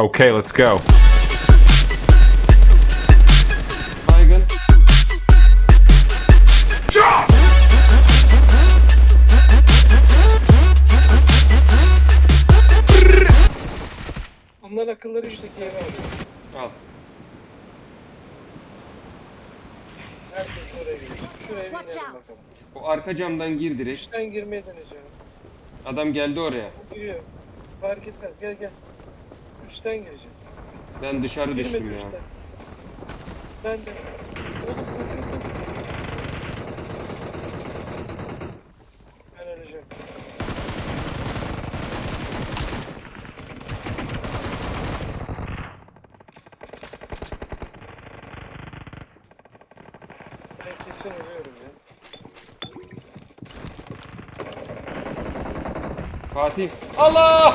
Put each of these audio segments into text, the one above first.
Okay, let's go. Baygın. Onlar akılları yere alıyor. Al. Herkes oraya gidiyor. Şuraya bir Watch inelim out. bakalım. O arka camdan gir direkt. Üçten girmeye deneyeceğim. Adam geldi oraya. Giriyor. Fark etmez. Gel gel. Üçten gireceğiz. Ben dışarı Girmedi düştüm ya. üçten. Ben de. Oğlum, Ben öleceğim. Ben kesin ölüyorum ya. Fatih. Allah!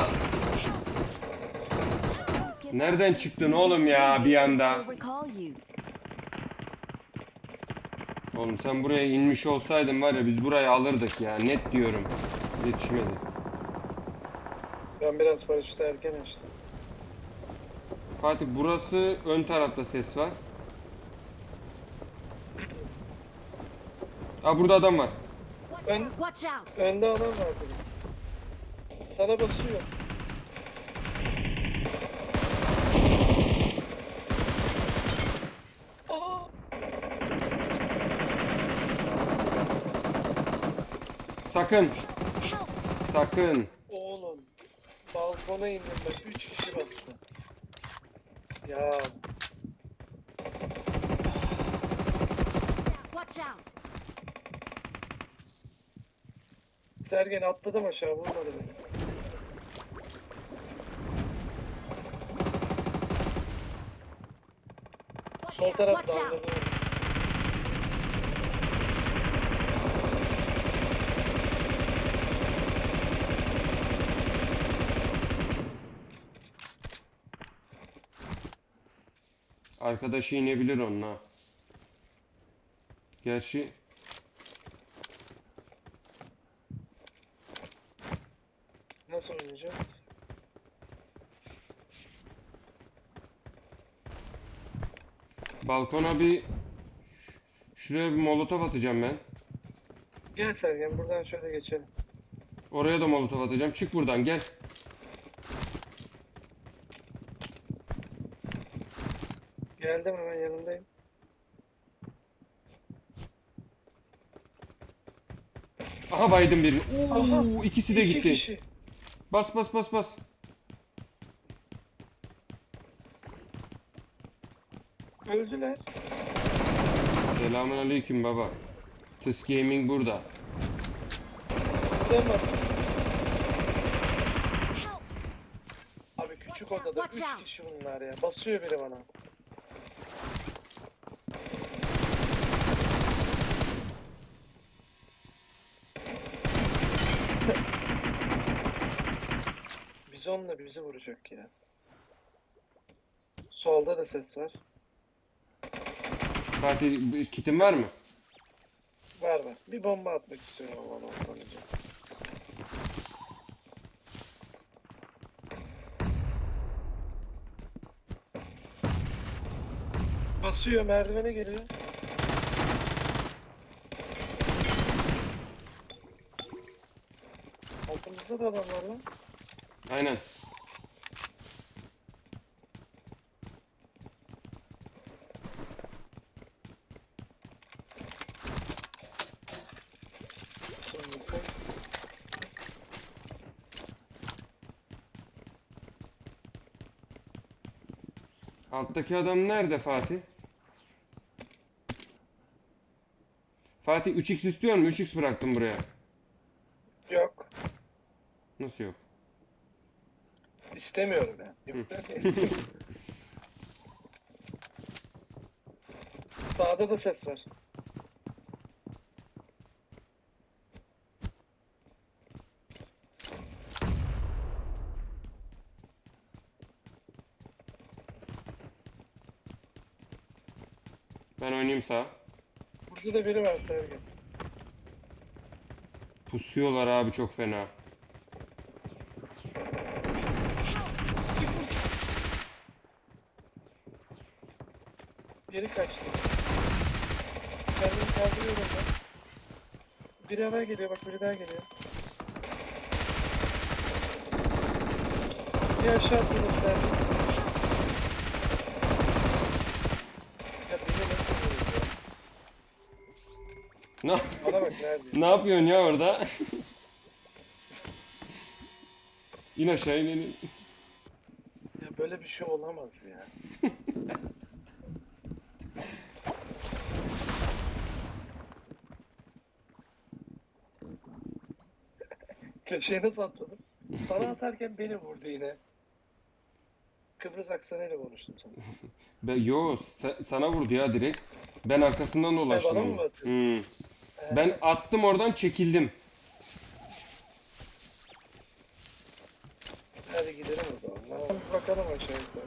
Nereden çıktın oğlum ya bir anda? Oğlum sen buraya inmiş olsaydın var ya biz burayı alırdık ya net diyorum. Yetişmedi. Ben biraz paraşütü erken açtım. Fatih burası ön tarafta ses var. Aa burada adam var. Ön, Watch out! önde adam var. Sana basıyor. Aa! Sakın. Sakın. Oğlum. Balkona indim bak. Üç kişi bastı. Ya Watch out! Sergen atladım aşağı vurmadı beni. Sol tarafta Watch out! anladım. Arkadaşı inebilir onunla. Gerçi Nasıl oynayacağız? Balkona bir şuraya bir molotof atacağım ben. Gel Sergen buradan şöyle geçelim. Oraya da molotof atacağım. Çık buradan gel. Geldim hemen yanındayım. Aha baydım birini. Oo, Aha, ikisi de İki gitti. kişi. Bas bas bas bas. Öldüler. Selamun aleyküm baba. Tıs Gaming burada. Buradan bak. Abi küçük odada Watch üç out. kişi bunlar ya. Basıyor biri bana. Bizonla bizi vuracak ya. Solda da ses var. Fatih kitin var mı? Var var. Bir bomba atmak istiyorum ama ondan önce. Basıyor merdivene geliyor. Altımızda da adam var lan. Aynen. Alttaki adam nerede Fatih? Fatih 3x istiyor mu? 3x bıraktım buraya. Yok. Nasıl yok? İstemiyorum ben. Sağda da ses var. Ben oynayayım sağa. Burada da biri var Sergen. Pusuyorlar abi çok fena. Geri kaçtı. Kendimi kaldırıyorum ben. Biri daha geliyor bak biri daha geliyor. Bir aşağı atladım Sergen. Ne? Bana bak nerede? ne yapıyorsun ya orada? in aşağı in, in. Ya böyle bir şey olamaz ya. Köşeye nasıl atladım? Sana atarken beni vurdu yine. Kıbrıs aksanıyla konuştum sana. Be, yo se- sana vurdu ya direkt. Ben arkasından dolaştım. bana mı onu. atıyorsun? Hmm. Ben attım oradan çekildim. Hadi gidelim o zaman. Bakalım aşağıya sen.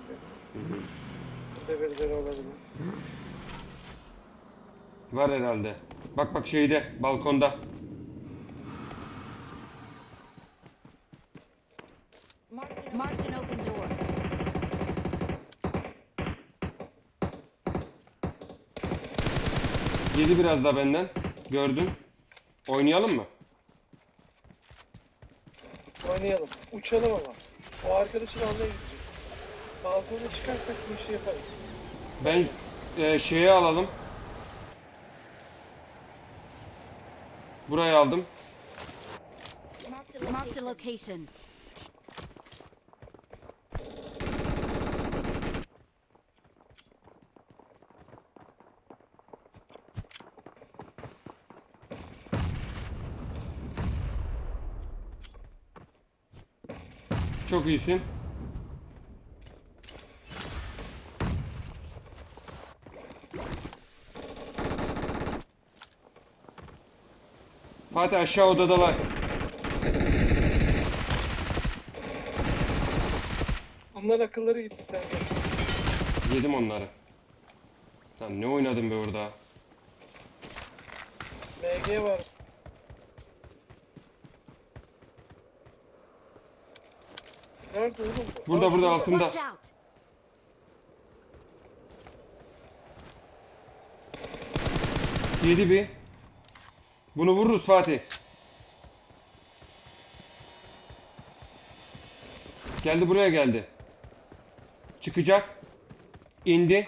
Burada birileri olabilir. Var herhalde. Bak bak şeyde balkonda. Marked an open door. Yedi biraz da benden. Gördün. Oynayalım mı? Oynayalım. Uçalım ama. O arkadaşın almaya gidecek. Balkona çıkarsak bu işi yaparız. Ben e, şeye alalım. Burayı aldım. Marked a location. İyisin. Fatih aşağı odadalar. Onlar akılları gitti sende. Yedim onları. Lan ne oynadın be orada? MG var. Nerede oğlum bu? Burada burada altında. Watch out! Yedi bir. Bunu vururuz Fatih. Geldi buraya geldi. Çıkacak. İndi.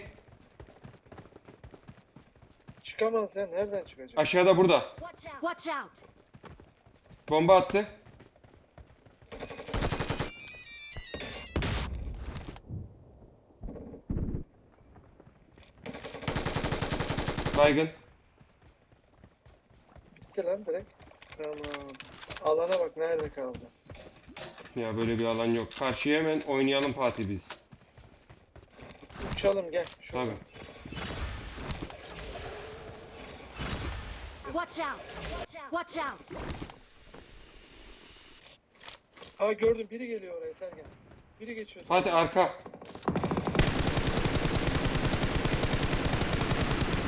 Çıkamaz ya. Nereden çıkacak? Aşağıda burada. Watch out! Bomba attı. Baygın. Bitti lan direkt. Tamam. Alana bak nerede kaldı. Ya böyle bir alan yok. Karşıya hemen oynayalım Fatih biz. Uçalım gel. Şurada. Tabii. Watch out! Watch out! Ha gördüm biri geliyor oraya sen gel. Biri geçiyor. Fatih arka.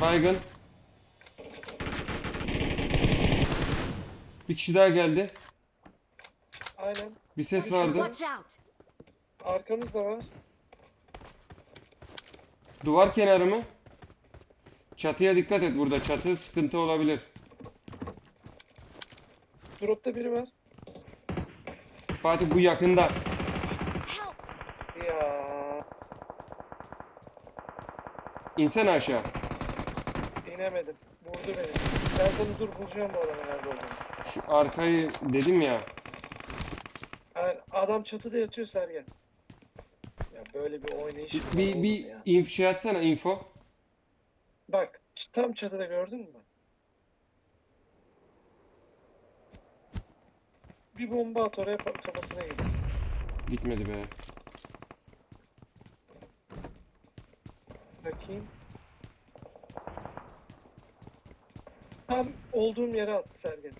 Baygın. Bir kişi daha geldi. Aynen. Bir ses vardı. Watch out! Arkamız da var. Duvar kenarı mı? Çatıya dikkat et burada. Çatı sıkıntı olabilir. Dropta biri var. Fatih bu yakında. Ya İnsene aşağı. İnemedim. Vurdu beni. Ben sana dur bulacağım bu adamın nerede olduğunu. Şu arkayı dedim ya. Yani adam çatıda yatıyor Sergen. Ya böyle bir oynayış. Bir, mı bir, olur bir ya? inf şey atsana info. Bak tam çatıda gördün mü? Bir bomba at oraya pa- kafasına gir. Gitmedi be. Bakayım. Tam olduğum yere attı Sergen.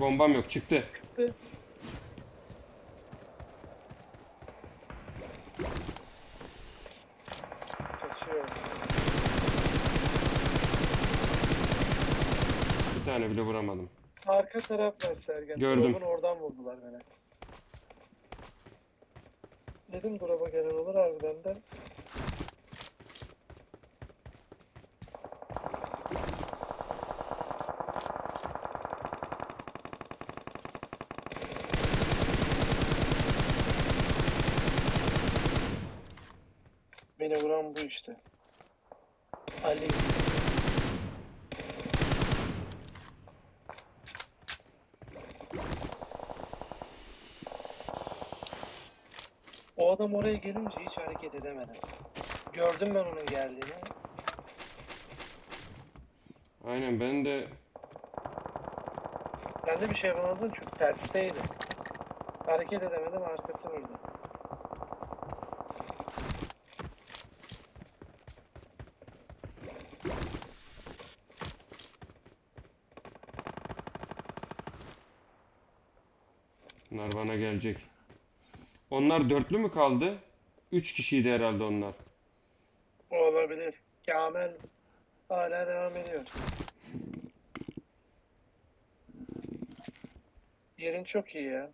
Bombam yok. Çıktı. Çıktı. Kaçıyor. Bir tane bile vuramadım. Arka taraf var Sergen. Gördüm. Drop'un oradan vurdular beni. Dedim drop'a gelen olur harbiden de. Beni vuran bu işte. Ali. O adam oraya gelince hiç hareket edemedi. Gördüm ben onun geldiğini. Aynen ben de Ben de bir şey yapamadım çünkü tersteydi. Hareket edemedim arkası vurdu. bunlar bana gelecek. Onlar dörtlü mü kaldı? Üç kişiydi herhalde onlar. Olabilir. Kamil hala devam ediyor. Yerin çok iyi ya.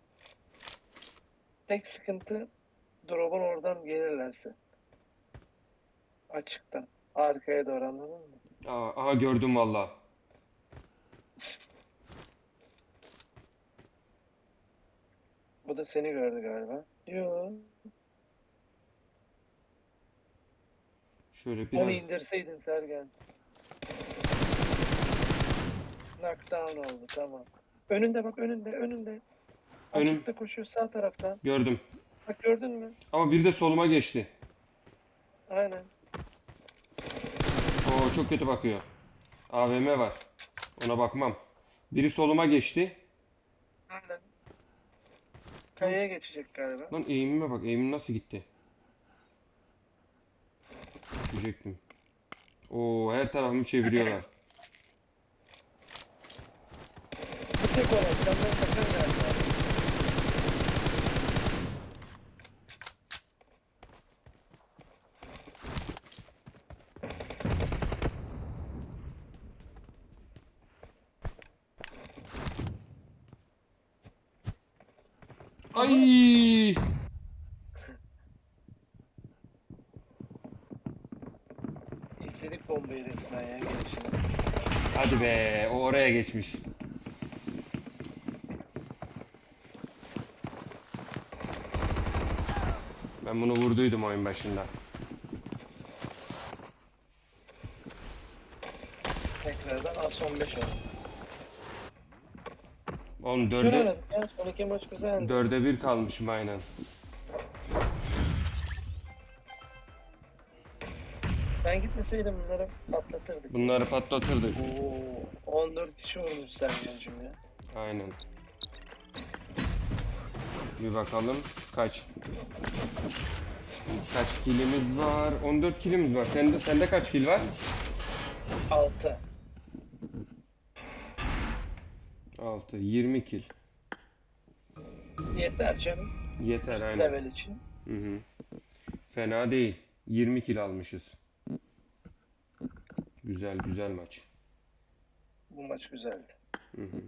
Tek sıkıntı drop'un oradan gelirlerse. Açıktan. Arkaya doğru anladın mı? Aa, aha gördüm valla. Bu da seni gördü galiba. Yo. Şöyle Onu biraz indirseydin Sergen. Knockdown oldu tamam. Önünde bak önünde önünde. Önüm. Açıkta koşuyor sağ taraftan. gördüm. Bak gördün mü? Ama bir de soluma geçti. Aynen. Oo çok kötü bakıyor. AVM var. Ona bakmam. Biri soluma geçti. Aynen. Kayaya geçecek galiba. Lan eğimime bak. Eğimim nasıl gitti? Düşecektim. Oo her tarafımı çeviriyorlar. Bu tek olan senden sakın galiba. Ay! İstedik bombayı resmen ya gelişini. Hadi be. O oraya geçmiş. Ben bunu vurduydum oyun başında. Tekrardan az son 5 oldu. Oğlum Güzel dörde, oynadık ya. Son iki maç güzeldi. dörde bir kalmışım aynen. Ben gitmeseydim bunları patlatırdık. Bunları patlatırdık. Oo, 14 kişi vurmuş Sergen'cim ya. Aynen. Bir bakalım kaç kaç kilimiz var? 14 kilimiz var. Sende sende kaç kil var? 6. 6 20 kil. Yeter canım. Yeter aynen. Level için. Hı hı. Fena değil. 20 kil almışız. Güzel güzel maç. Bu maç güzeldi. Hı hı.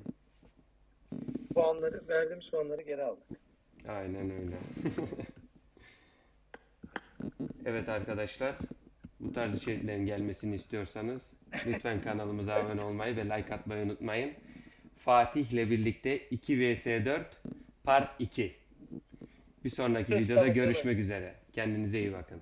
Puanları, verdiğimiz puanları geri aldık. Aynen öyle. evet arkadaşlar. Bu tarz içeriklerin gelmesini istiyorsanız lütfen kanalımıza abone olmayı ve like atmayı unutmayın. Fatih ile birlikte 2 vs 4 part 2. Bir sonraki videoda görüşmek üzere. Kendinize iyi bakın.